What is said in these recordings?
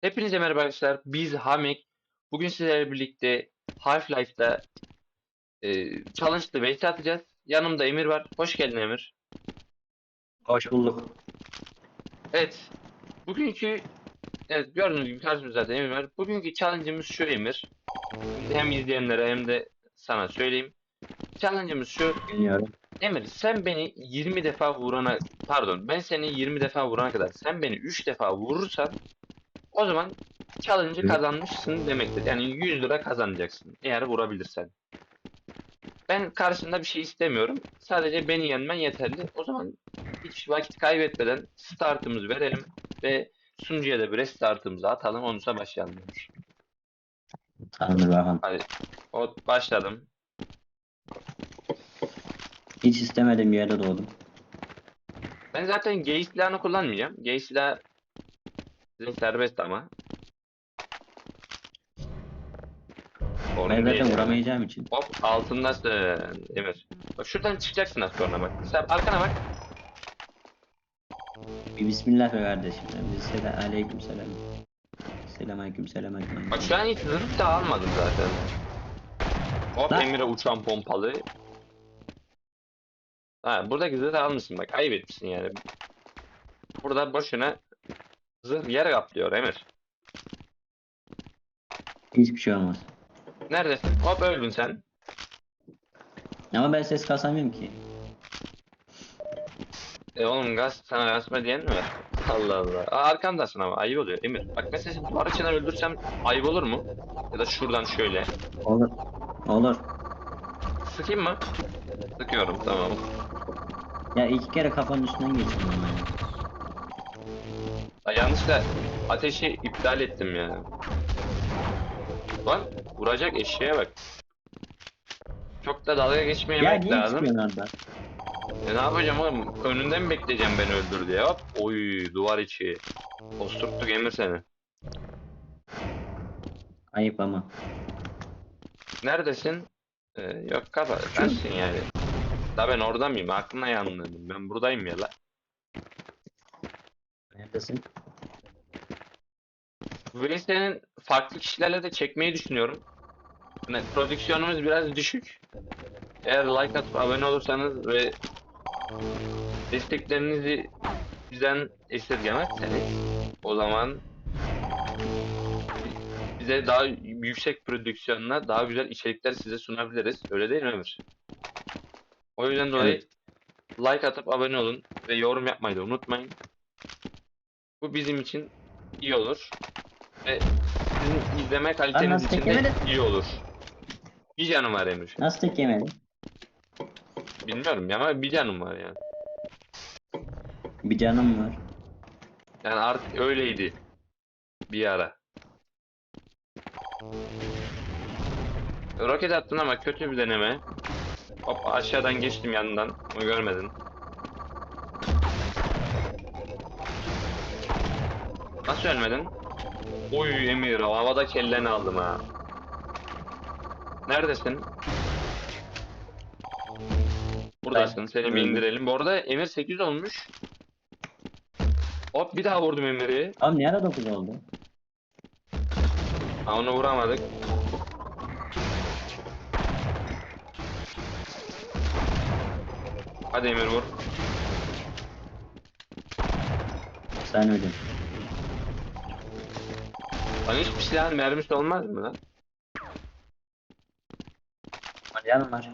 Hepinize merhaba arkadaşlar. Biz Hamek. Bugün sizlerle birlikte Half-Life'da e, Challenge'da base atacağız. Yanımda Emir var. Hoş geldin Emir. Hoş bulduk. Evet. Bugünkü evet gördüğünüz gibi karşımızda zaten Emir var. Bugünkü challenge'ımız şu Emir. Hem izleyenlere hem de sana söyleyeyim. Challenge'ımız şu. Dinliyorum. Emir sen beni 20 defa vurana pardon ben seni 20 defa vurana kadar sen beni 3 defa vurursan o zaman challenge'ı kazanmışsın demektir. Yani 100 lira kazanacaksın eğer vurabilirsen. Ben karşında bir şey istemiyorum. Sadece beni yenmen yeterli. O zaman hiç vakit kaybetmeden startımızı verelim ve sunucuya da bir restartımızı atalım. Ondan sonra başlayalım. Tamamdır bakalım. O başladım. Hiç istemediğim bir yerde doğdum. Ben zaten gay silahını kullanmayacağım. Gay silah sizin serbest ama. Değil zaten yani. vuramayacağım için. Hop altındasın Emir. Bak şuradan çıkacaksın az sonra bak. Sen arkana bak. Bir bismillah be kardeşim. Bir selam aleyküm selam. Selam aleyküm selam aleyküm. Bak şu an hiç zırh da almadım zaten. Hop Lan. Emir'e uçan pompalı. Ha buradaki zırhı almışsın bak ayıp etmişsin yani. Burada boşuna zırh yer kaplıyor Emir. Hiçbir şey olmaz. Neredesin? Hop öldün sen. Ama ben ses kasamıyorum ki. E oğlum gaz sana gazma diyen mi var? Allah Allah. Aa, arkamdasın ama ayıp oluyor Emir. Bak mesela seni duvar içinden öldürsem ayıp olur mu? Ya da şuradan şöyle. Olur. Olur. Sıkayım mı? Sıkıyorum tamam. Ya iki kere kafanın üstünden geçtim ama ya. Ya yanlışla ateşi iptal ettim ya. Lan vuracak eşeğe bak. Çok da dalga Ya geçmeyemek niye lazım. orada? E ne yapacağım oğlum? Önünden mi bekleyeceğim beni öldür diye. Hop. Oy duvar içi. Osturttuk Emir seni. Ayıp ama. Neredesin? Ee, yok kafa. Sensin yani. Da ben orada mıyım? Aklına yandım. Ben buradayım ya la. Neredesin? Bu senin farklı kişilerle de çekmeyi düşünüyorum. Yani prodüksiyonumuz biraz düşük. Eğer like atıp abone olursanız ve desteklerinizi bizden esirgemezseniz o zaman bize daha yüksek prodüksiyonla daha güzel içerikler size sunabiliriz. Öyle değil mi Ömür? O yüzden dolayı like atıp abone olun ve yorum yapmayı da unutmayın. Bu bizim için iyi olur. Ve sizin izleme kaliteniz için de teklemedin? iyi olur. Bir canım var Emir. Nasıl tek yemedin? Bilmiyorum ya ama bir canım var yani. Bir canım var. Yani artık öyleydi. Bir ara. Roket attın ama kötü bir deneme. Hop aşağıdan geçtim yanından. Onu görmedin. Nasıl ölmedin? Oy Emir havada kelleni aldım ha. Neredesin? Buradasın. Seni bir indirelim. Bu arada Emir 8 olmuş. Hop bir daha vurdum Emir'i. Abi ne ara 9 oldu? Ha onu vuramadık. Hadi Emir vur. Sen öldün. Lan hiçbir silahın mermisi olmaz mı lan? Ama Canım var.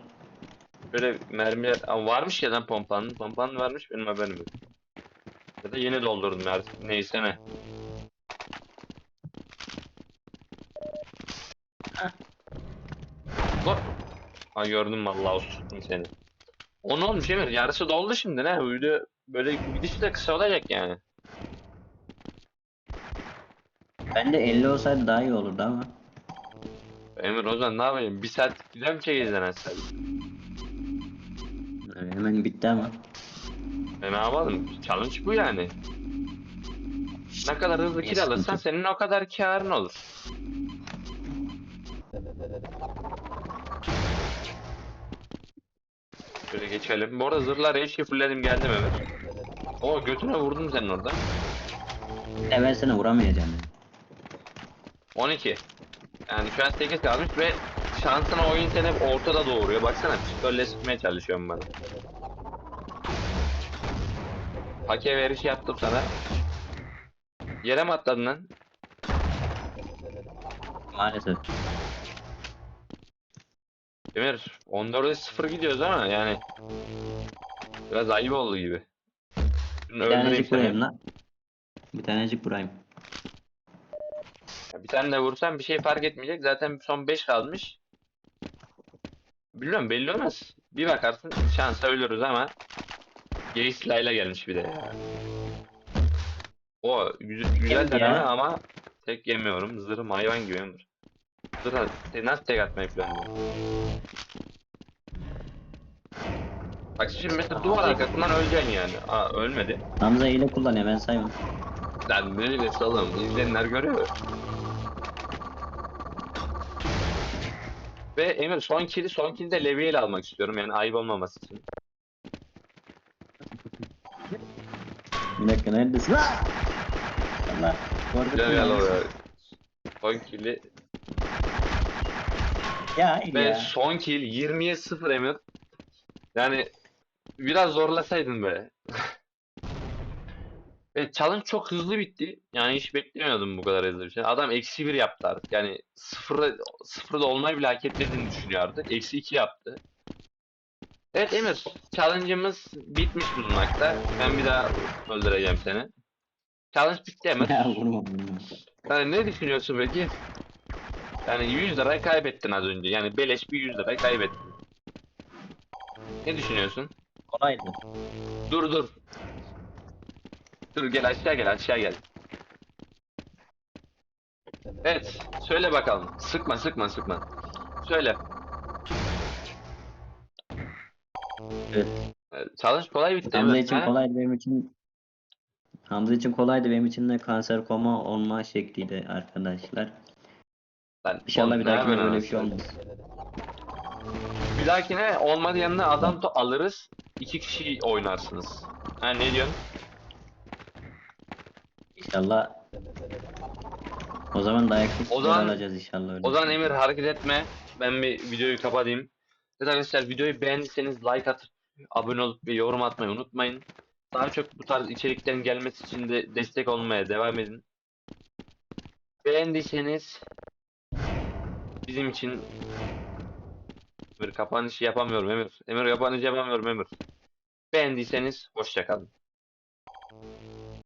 Böyle mermiler Aa, varmış ya lan pompanın. Pompanın varmış benim haberim yok. Ya da yeni doldurdum artık. Neyse ne. Hop. Ha gördüm vallahi osturttum seni. O ne olmuş Emir? Yarısı doldu şimdi ne? Video böyle gidişi de kısa olacak yani. Bende 50 olsaydı daha iyi olurdu ama. Emir o zaman ne yapayım? Bir saat güzel mi çekeceğiz sen? Ee, Hemen bitti ama. E ne yapalım? Challenge bu yani. Ne kadar hızlı alırsan sıkıntı. senin o kadar karın olur. Şöyle geçelim. Bu arada zırhlar eşki fullledim geldim Emir. O götüne vurdum senin orada. E ben sana vuramayacağım. Yani. 12. Yani şu an 8 kalmış ve şansına oyun seni hep ortada doğuruyor. Baksana psikolojiyle sıkmaya çalışıyorum bana. Hake verişi yaptım sana. Yere mi atladın lan? Maalesef. Emir 14'e 0 gidiyoruz ama yani biraz ayıp oldu gibi. Şunu Bir tanecik vurayım lan. Bir tanecik vurayım. Ya Bir tane de vursam bir şey fark etmeyecek. Zaten son 5 kalmış. Bilmiyorum belli olmaz. Bir bakarsın şansa ölürüz ama Gay silahıyla gelmiş bir de ya. O güzel, güzel ya. ama tek yemiyorum. Zırhım hayvan gibi Emir. Zırh nasıl tek atmayı planlıyorum? Bak şimdi mesela duvar arkasından öleceksin yani. Aa ölmedi. Hamza hile kullanıyor ben saymam. Lan bileyim oğlum izleyenler görüyor. Ve Emir son kill'i son kill'i de Levi ile almak istiyorum yani ayıp olmaması için. Bir dakika neredesin? Ah! Allah. Korkutma. Gel gel beni. oraya. Son kill'i Ya iyi ve ya. son kill 20'ye 0 Emir. Yani biraz zorlasaydın be. Ve challenge çok hızlı bitti. Yani hiç beklemiyordum bu kadar hızlı bir şey. Adam eksi 1 yaptı artık. Yani sıfırda, sıfırda olmayı bile hak etmediğini düşünüyor artık. Eksi 2 yaptı. Evet Emir, challenge'ımız bitmiş bulunmakta. Ben bir daha öldüreceğim seni. Challenge bitti Emir. Ya vurma vurma. Yani ne düşünüyorsun peki? Yani 100 lirayı kaybettin az önce. Yani beleş bir 100 lirayı kaybettin. Ne düşünüyorsun? Kolaydı. Dur dur. Dur gel aşağı gel aşağı gel. Evet söyle bakalım. Sıkma sıkma sıkma. Söyle. Evet. Evet, Challenge kolay bitti Hamza mi? için Ha? kolaydı benim için. Hamza için kolaydı benim için de kanser koma olma şekliydi arkadaşlar. Lan, İnşallah oğlum, bir ne dahakine yapıyorsun böyle bir şey anasını? olmaz. Bir dahakine olmadı yanına adam da alırız. iki kişi oynarsınız. Ha ne diyorsun? İnşallah. O zaman dayak O zaman- alacağız inşallah öyle. O zaman Emir hareket etme. Ben bir videoyu kapatayım. Evet arkadaşlar videoyu beğendiyseniz like atıp abone olup ve yorum atmayı unutmayın. Daha çok bu tarz içeriklerin gelmesi için de destek olmaya devam edin. Beğendiyseniz bizim için bir kapanış yapamıyorum Emir. Emir kapanış yapamıyorum Emir. Beğendiyseniz hoşça kalın.